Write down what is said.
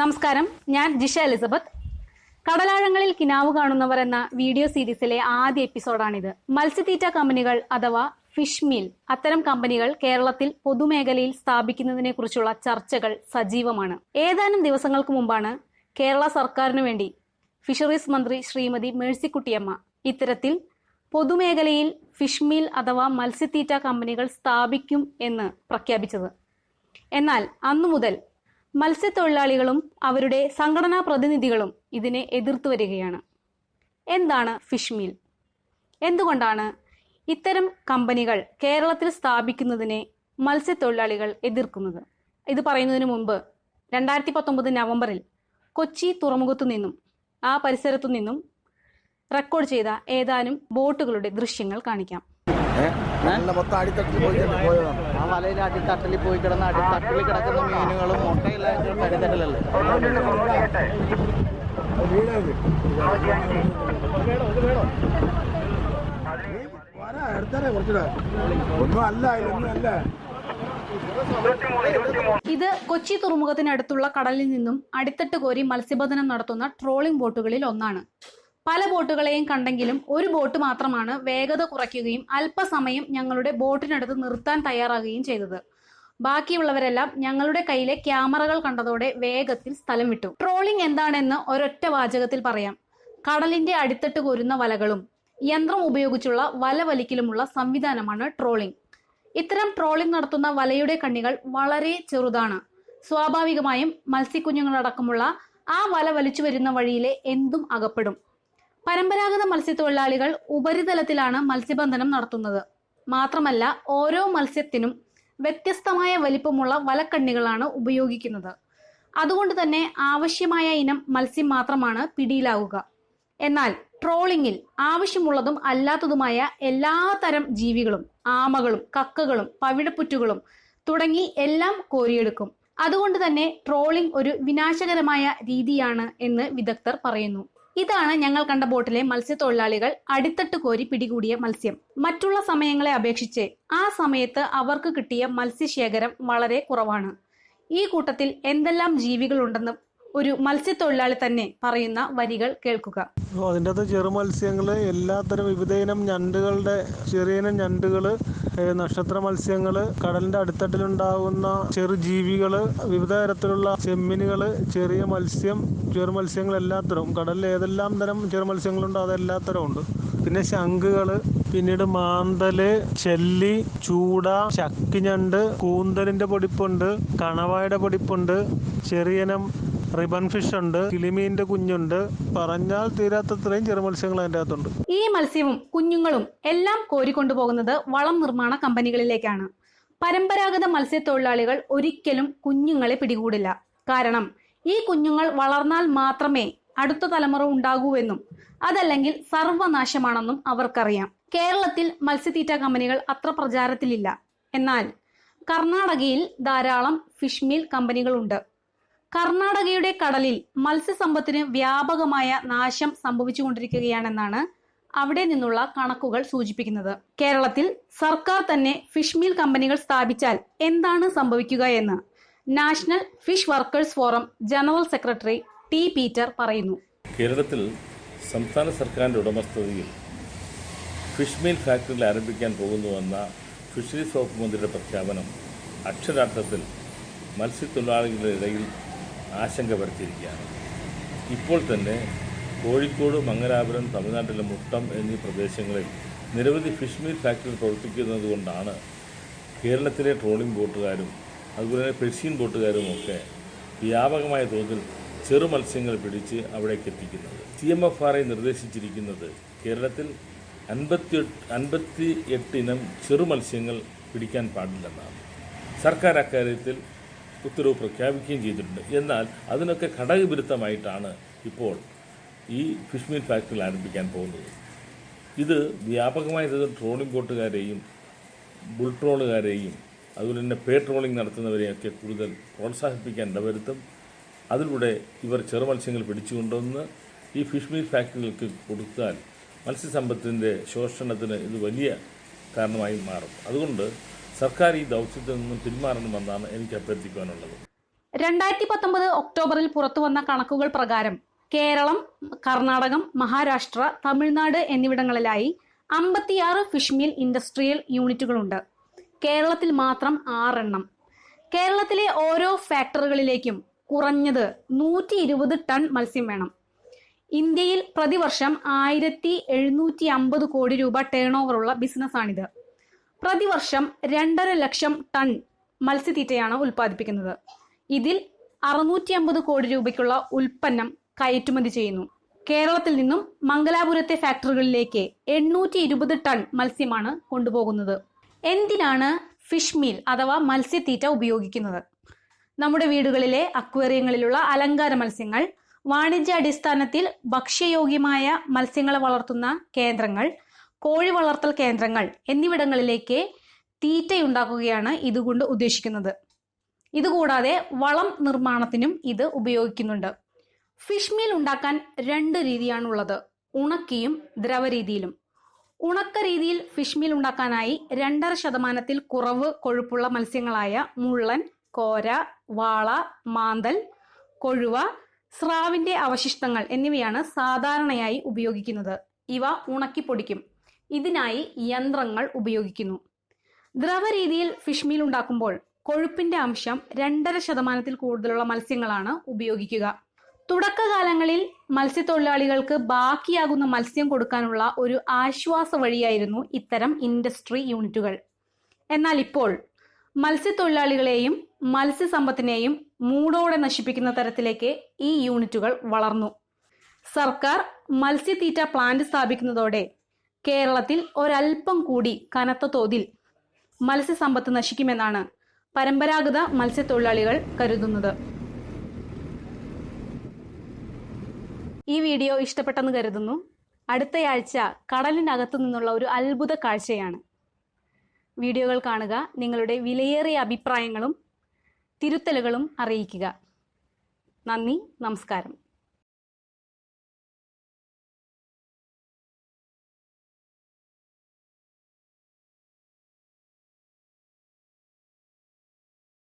നമസ്കാരം. ഞാൻ ജിഷ എലിസബത്ത്. കടലാഴങ്ങളിൽ കിനാവ് കാണുന്നവർ എന്ന വീഡിയോ സീരീസിലെ ആദ്യ എപ്പിസോഡാണിത്. മത്സ്യത്തീറ്റ കമ്പനികൾ അഥവാ ഫിഷ് മിൽ അത്തരം കമ്പനികൾ കേരളത്തിൽ പൊതുമേഖലയിൽ സ്ഥാപിക്കുന്നതിനെ കുറിച്ചുള്ള ചർച്ചകൾ സജീവമാണ്. ഏതാനും ദിവസങ്ങൾക്ക് മുമ്പാണ് കേരള സർക്കാരിനു വേണ്ടി ഫിഷറീസ് മന്ത്രി ശ്രീമതി മേഴ്സിക്കുട്ടിയമ്മ ഇത്തരത്തിൽ പൊതുമേഖലയിൽ ഫിഷ് മിൽ അഥവാ മത്സ്യത്തീറ്റ കമ്പനികൾ സ്ഥാപിക്കും എന്ന് പ്രഖ്യാപിച്ചത്. എന്നാൽ അന്നു മുതൽ മത്സ്യത്തൊഴിലാളികളും അവരുടെ സംഘടനാ പ്രതിനിധികളും ഇതിനെ എതിർത്തു വരികയാണ്. എന്താണ് ഫിഷ് മീൽ? എന്തുകൊണ്ടാണ് ഇത്തരം കമ്പനികൾ കേരളത്തിൽ സ്ഥാപിക്കുന്നതിനെ മത്സ്യത്തൊഴിലാളികൾ എതിർക്കുന്നത്? ഇത് പറയുന്നതിന് മുമ്പ് രണ്ടായിരത്തി പത്തൊമ്പത് നവംബറിൽ കൊച്ചി തുറമുഖത്തു നിന്നും ആ പരിസരത്തു നിന്നും റെക്കോർഡ് ചെയ്ത ഏതാനും ബോട്ടുകളുടെ ദൃശ്യങ്ങൾ കാണിക്കാം. നല്ല മൊത്തം അടിത്തട്ടിൽ പോയിട്ട് പോയതാണ്. ആ വലയിൽ അടിത്തട്ടിൽ പോയി കിടന്ന അടിത്തട്ടിൽ കിടക്കുന്ന മീനുകളും മുട്ടയില്ലാത്ത അടിത്തട്ടിലല്ലേ? വീടത് വരാ എടുത്തരേ കുറച്ചുകൂടെ ഒന്നും അല്ല ഇതൊന്നും അല്ല ഇത് കൊച്ചി തുറമുഖത്തിനടുത്തുള്ള കടലിൽ നിന്നും അടിത്തട്ട് കോരി മത്സ്യബന്ധനം നടത്തുന്ന ട്രോളിംഗ് ബോട്ടുകളിൽ ഒന്നാണ്. പല ബോട്ടുകളെയും കണ്ടെങ്കിലും ഒരു ബോട്ട് മാത്രമാണ് വേഗത കുറയ്ക്കുകയും അല്പസമയം ഞങ്ങളുടെ ബോട്ടിനടുത്ത് നിർത്താൻ തയ്യാറാകുകയും ചെയ്തത്. ബാക്കിയുള്ളവരെല്ലാം ഞങ്ങളുടെ കയ്യിലെ ക്യാമറകൾ കണ്ടതോടെ വേഗത്തിൽ സ്ഥലം വിട്ടു. ട്രോളിംഗ് എന്താണെന്ന് ഒരൊറ്റ വാചകത്തിൽ പറയാം. കടലിന്റെ അടിത്തട്ട് കോരുന്ന വലകളും യന്ത്രം ഉപയോഗിച്ചുള്ള വല വലിക്കലുമുള്ള സംവിധാനമാണ് ട്രോളിംഗ്. ഇത്തരം ട്രോളിംഗ് നടത്തുന്ന വലയുടെ കണ്ണികൾ വളരെ ചെറുതാണ്. സ്വാഭാവികമായും മത്സ്യക്കുഞ്ഞുങ്ങളടക്കമുള്ള ആ വല വലിച്ചു വരുന്ന വഴിയിലെ എന്തും അകപ്പെടും. പരമ്പരാഗത മത്സ്യത്തൊഴിലാളികൾ ഉപരിതലത്തിലാണ് മത്സ്യബന്ധനം നടത്തുന്നത്. മാത്രമല്ല ഓരോ മത്സ്യത്തിനും വ്യത്യസ്തമായ വലിപ്പമുള്ള വലക്കണ്ണികളാണ് ഉപയോഗിക്കുന്നത്. അതുകൊണ്ട് തന്നെ ആവശ്യമായ ഇനം മത്സ്യം മാത്രമാണ് പിടിയിലാവുക. എന്നാൽ ട്രോളിങ്ങിൽ ആവശ്യമുള്ളതും അല്ലാത്തതുമായ എല്ലാ തരം ജീവികളും ആമകളും കക്കകളും പവിഴപ്പുറ്റുകളും തുടങ്ങി എല്ലാം കോരിയെടുക്കും. അതുകൊണ്ട് തന്നെ ട്രോളിംഗ് ഒരു വിനാശകരമായ രീതിയാണ് എന്ന് വിദഗ്ധർ പറയുന്നു. ഇതാണ് ഞങ്ങൾ കണ്ട ബോട്ടിലെ മത്സ്യത്തൊഴിലാളികൾ അടിത്തട്ട് കോരി പിടികൂടിയ മത്സ്യം. മറ്റുള്ള സമയങ്ങളെ അപേക്ഷിച്ച് ആ സമയത്ത് അവർക്ക് കിട്ടിയ മത്സ്യശേഖരം വളരെ കുറവാണ്. ഈ കൂട്ടത്തിൽ എന്തെല്ലാം ജീവികളുണ്ടെന്ന് ഒരു മത്സ്യത്തൊഴിലാളി തന്നെ പറയുന്ന വരികൾ കേൾക്കുക. അതിന്റെ അകത്ത് ചെറു മത്സ്യങ്ങൾ എല്ലാത്തരം വിവിധ ഇനം ഞണ്ടുകളുടെ ചെറിയ ഇനം ഞണ്ടുകൾ നക്ഷത്ര മത്സ്യങ്ങൾ കടലിന്റെ അടിത്തട്ടിലുണ്ടാകുന്ന ചെറു ജീവികൾ വിവിധ തരത്തിലുള്ള ചെമ്മിനുകൾ ചെറിയ മത്സ്യം ചെറു മത്സ്യങ്ങൾ എല്ലാത്തരം കടലിൽ ഏതെല്ലാം തരം ചെറു മത്സ്യങ്ങളുണ്ടോ അതെല്ലാത്തരം ഉണ്ട്. പിന്നെ ശംഖുകൾ പിന്നീട് മാന്തൽ ചെല്ലി ചൂട ചക്കിഞ്ഞണ്ട് കൂന്തലിന്റെ പൊടിപ്പുണ്ട് കണവായുടെ പൊടിപ്പുണ്ട് ചെറിയനം റിബൺ ഫിഷ് ഉണ്ട് കിളിമീന്റെ കുഞ്ഞുണ്ട് പറഞ്ഞാൽ തീരാത്തത്രയും ചെറു മത്സ്യങ്ങൾ അതിന്റെ അകത്തുണ്ട്. ഈ മത്സ്യവും കുഞ്ഞുങ്ങളും എല്ലാം കോരിക്കൊണ്ടുപോകുന്നത് വളം നിർമ്മാണ കമ്പനികളിലേക്കാണ്. പരമ്പരാഗത മത്സ്യത്തൊഴിലാളികൾ ഒരിക്കലും കുഞ്ഞുങ്ങളെ പിടികൂടില്ല. കാരണം ഈ കുഞ്ഞുങ്ങൾ വളർന്നാൽ മാത്രമേ അടുത്ത തലമുറ ഉണ്ടാകൂവെന്നും അതല്ലെങ്കിൽ സർവനാശമാണെന്നും അവർക്കറിയാം. കേരളത്തിൽ മത്സ്യത്തീറ്റ കമ്പനികൾ അത്ര പ്രചാരത്തിലില്ല. എന്നാൽ കർണാടകയിൽ ധാരാളം ഫിഷ് മീൽ കമ്പനികളുണ്ട്. കർണാടകയുടെ കടലിൽ മത്സ്യസമ്പത്തിന് വ്യാപകമായ നാശം സംഭവിച്ചുകൊണ്ടിരിക്കുകയാണെന്നാണ് അവിടെ നിന്നുള്ള കണക്കുകൾ സൂചിപ്പിക്കുന്നത്. കേരളത്തിൽ സർക്കാർ തന്നെ ഫിഷ് മീൽ കമ്പനികൾ സ്ഥാപിച്ചാൽ എന്താണ് സംഭവിക്കുക എന്ന് national fish workers forum general secretary T Peter പറയുന്നു. കേരളത്തിൽ സംസ്ഥാന സർക്കാരിന്റെ ഉടമസ്ഥതയിൽ ഫിഷ് മീൽ ഫാക്ടറികൾ ആരംഭിക്കാൻ പോകുന്നുവെന്ന ഫിഷറീസ് വകുപ്പ് മന്ത്രിയുടെ പ്രഖ്യാപനം അക്ഷരാർത്ഥത്തിൽ മത്സ്യത്തൊഴിലാളികളുടെ ഇടയിൽ ആശങ്ക വരുത്തിയിരിക്കുകയാണ്. ഇപ്പോൾ തന്നെ കോഴിക്കോട് മംഗലാപുരം തമിഴ്നാട്ടിലെ മുട്ടം എന്നീ പ്രദേശങ്ങളിൽ നിരവധി ഫിഷ് മീൽ ഫാക്ടറി പ്രവർത്തിക്കുന്നത് കൊണ്ടാണ് കേരളത്തിലെ ട്രോളിംഗ് ബോട്ടുകാരും അതുപോലെ തന്നെ പെർഷ്യൻ ബോട്ടുകാരും ഒക്കെ വ്യാപകമായ തോതിൽ ചെറു മത്സ്യങ്ങൾ പിടിച്ച് അവിടേക്ക് എത്തിക്കുന്നത്. C M F R I നിർദ്ദേശിച്ചിരിക്കുന്നത് കേരളത്തിൽ അൻപത്തി അൻപത്തി എട്ട് ഇനം ചെറു മത്സ്യങ്ങൾ പിടിക്കാൻ പാടില്ലെന്നാണ്. സർക്കാർ അക്കാര്യത്തിൽ ഉത്തരവ് പ്രഖ്യാപിക്കുകയും ചെയ്തിട്ടുണ്ട്. എന്നാൽ അതിനൊക്കെ ഘടകവിരുദ്ധമായിട്ടാണ് ഇപ്പോൾ ഈ ഫിഷ് മീൽ ഫാക്ടറികൾ ആരംഭിക്കാൻ പോകുന്നത്. ഇത് വ്യാപകമായി തോതിൽ ട്രോളിംഗ് ബോട്ടുകാരെയും ബുൾ ട്രോളുകാരെയും അതുപോലെ തന്നെ പേ ട്രോളിംഗ് നടത്തുന്നവരെയൊക്കെ കൂടുതൽ പ്രോത്സാഹിപ്പിക്കാൻ ഇടവരുത്തും. അതിലൂടെ ഇവർ ചെറുമത്സ്യങ്ങൾ പിടിച്ചുകൊണ്ടുവന്ന് ഈ ഫിഷ് മീൽ ഫാക്ടറികൾക്ക് കൊടുത്താൽ മത്സ്യസമ്പത്തിന്റെ ശോഷണത്തിന് ഇത് വലിയ കാരണമായി മാറും. അതുകൊണ്ട് സർക്കാർ ഈ ദൗത്യത്തിൽ നിന്നും പിന്മാറണമെന്നാണ് എനിക്ക് അഭ്യർത്ഥിക്കുവാനുള്ളത്. രണ്ടായിരത്തി പത്തൊമ്പത് ഒക്ടോബറിൽ പുറത്തു വന്ന കണക്കുകൾ പ്രകാരം കേരളം കർണാടകം മഹാരാഷ്ട്ര തമിഴ്നാട് എന്നിവിടങ്ങളിലായി അമ്പത്തിയാറ് ഫിഷ് മീൽ ഇൻഡസ്ട്രിയൽ യൂണിറ്റുകളുണ്ട്. കേരളത്തിൽ മാത്രം ആറെണ്ണം. കേരളത്തിലെ ഓരോ ഫാക്ടറികളിലേക്കും കുറഞ്ഞത് നൂറ്റി ഇരുപത് ടൺ മത്സ്യം വേണം. ഇന്ത്യയിൽ പ്രതിവർഷം ആയിരത്തി എഴുന്നൂറ്റി അമ്പത് കോടി രൂപ ടേൺ ഓവറുള്ള ബിസിനസ്സാണിത് പ്രതിവർഷം രണ്ടര ലക്ഷം ടൺ മത്സ്യത്തീറ്റയാണ് ഉൽപ്പാദിപ്പിക്കുന്നത്. ഇതിൽ അറുന്നൂറ്റി അമ്പത് കോടി രൂപയ്ക്കുള്ള ഉൽപ്പന്നം കയറ്റുമതി ചെയ്യുന്നു. കേരളത്തിൽ നിന്നും മംഗലാപുരത്തെ ഫാക്ടറികളിലേക്ക് എണ്ണൂറ്റി ഇരുപത് ടൺ മത്സ്യമാണ് കൊണ്ടുപോകുന്നത്. എന്തിനാണ് ഫിഷ് മീൽ അഥവാ മത്സ്യത്തീറ്റ ഉപയോഗിക്കുന്നത്? നമ്മുടെ വീടുകളിലെ അക്വേറിയങ്ങളിലുള്ള അലങ്കാര മത്സ്യങ്ങൾ വാണിജ്യാടിസ്ഥാനത്തിൽ ഭക്ഷ്യയോഗ്യമായ മത്സ്യങ്ങളെ വളർത്തുന്ന കേന്ദ്രങ്ങൾ കോഴി വളർത്തൽ കേന്ദ്രങ്ങൾ എന്നിവിടങ്ങളിലേക്ക് തീറ്റയുണ്ടാക്കുകയാണ് ഇതുകൊണ്ട് ഉദ്ദേശിക്കുന്നത്. ഇതുകൂടാതെ വളം നിർമ്മാണത്തിനും ഇത് ഉപയോഗിക്കുന്നുണ്ട്. ഫിഷ് മീൽ ഉണ്ടാക്കാൻ രണ്ട് രീതിയാണുള്ളത്. ഉണക്കിയും ദ്രവരീതിയിലും. ഉണക്ക രീതിയിൽ ഫിഷ് മീൽ ഉണ്ടാക്കാനായി രണ്ടര ശതമാനത്തിൽ കുറവ് കൊഴുപ്പുള്ള മത്സ്യങ്ങളായ മുള്ളൻ കോര വാള മാന്തൽ കൊഴുവ സ്രാവിന്റെ അവശിഷ്ടങ്ങൾ എന്നിവയാണ് സാധാരണയായി ഉപയോഗിക്കുന്നത്. ഇവ ഉണക്കിപ്പൊടിക്കും. ഇതിനായി യന്ത്രങ്ങൾ ഉപയോഗിക്കുന്നു. ദ്രവരീതിയിൽ ഫിഷ് മീൽ ഉണ്ടാക്കുമ്പോൾ കൊഴുപ്പിന്റെ അംശം രണ്ടര ശതമാനത്തിൽ കൂടുതലുള്ള മത്സ്യങ്ങളാണ് ഉപയോഗിക്കുക. തുടക്കകാലങ്ങളിൽ മത്സ്യത്തൊഴിലാളികൾക്ക് ബാക്കിയാകുന്ന മത്സ്യം കൊടുക്കാനുള്ള ഒരു ആശ്വാസ വഴിയായിരുന്നു ഇത്തരം ഇൻഡസ്ട്രി യൂണിറ്റുകൾ എന്നാൽ ഇപ്പോൾ മത്സ്യത്തൊഴിലാളികളെയും മത്സ്യസമ്പത്തിനെയും മൂടോടെ നശിപ്പിക്കുന്ന തരത്തിലേക്ക് ഈ യൂണിറ്റുകൾ വളർന്നു. സർക്കാർ മത്സ്യത്തീറ്റ പ്ലാന്റ് സ്ഥാപിക്കുന്നതോടെ കേരളത്തിൽ ഒരൽപ്പം കൂടി കനത്ത തോതിൽ മത്സ്യസമ്പത്ത് നശിക്കുമെന്നാണ് പരമ്പരാഗത മത്സ്യത്തൊഴിലാളികൾ കരുതുന്നത്. ഈ വീഡിയോ ഇഷ്ടപ്പെട്ടെന്ന് കരുതുന്നു. അടുത്തയാഴ്ച കടലിനകത്തു നിന്നുള്ള ഒരു അത്ഭുത കാഴ്ചയാണ്. വീഡിയോകൾ കാണുക നിങ്ങളുടെ വിലയേറിയ അഭിപ്രായങ്ങളും തിരുത്തലുകളും അറിയിക്കുക. നന്ദി നമസ്കാരം.